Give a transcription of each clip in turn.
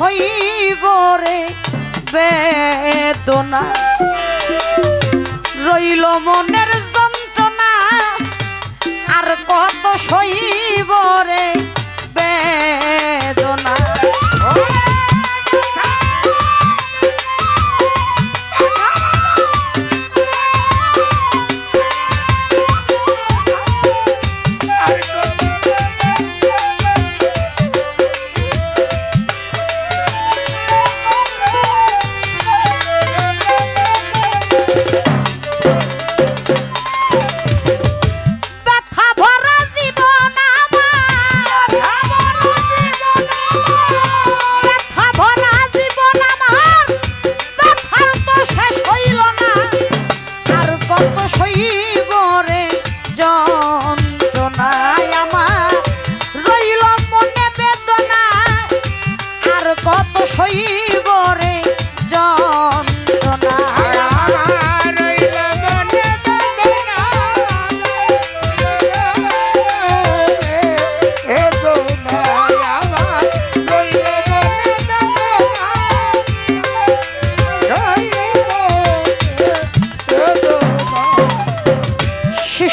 হইব রে বেদনা। রইল মনের যন্ত্রণা আর কত সইব রে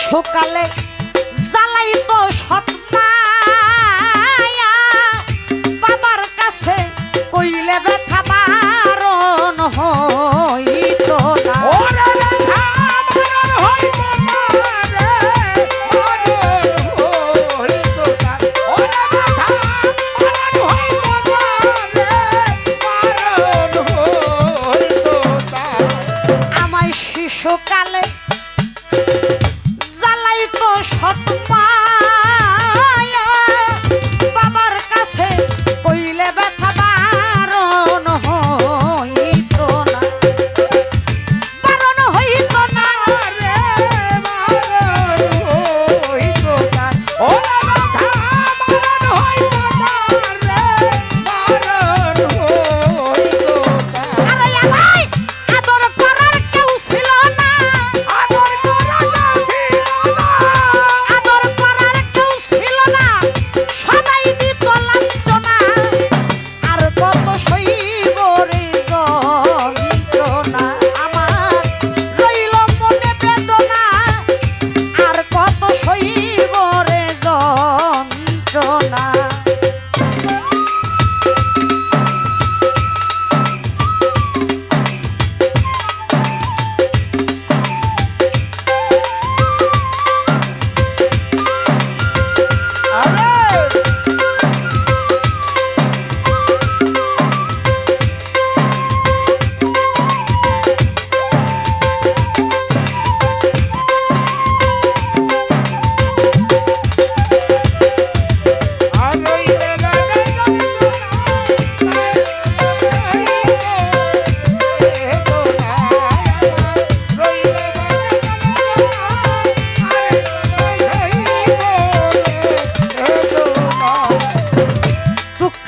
সকালে জ্বালাই তো সত্তা বাবার কাছে কইলে বেত Wow.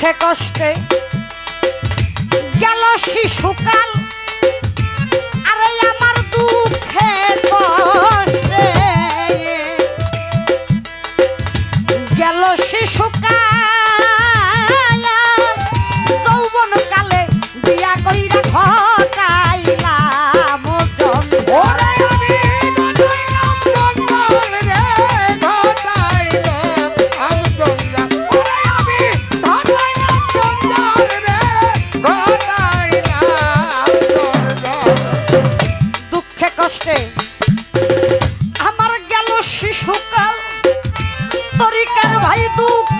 দুঃখে কষ্টে গেল শিশুকাল। আরে আমার দুঃখে কষ্টে গেল শিশুকাল। দুঃখ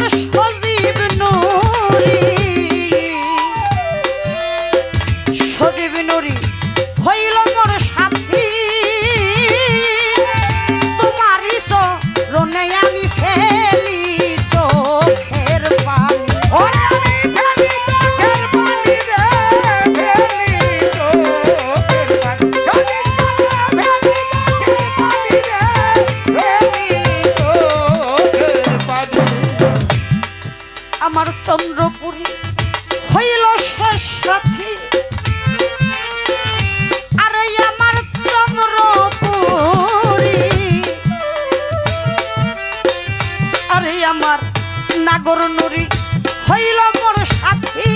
Oh. আমার চন্দ্রপুরি হইল শেষ সাথী। আমার নাগর নুরি হইল মোর সাথী।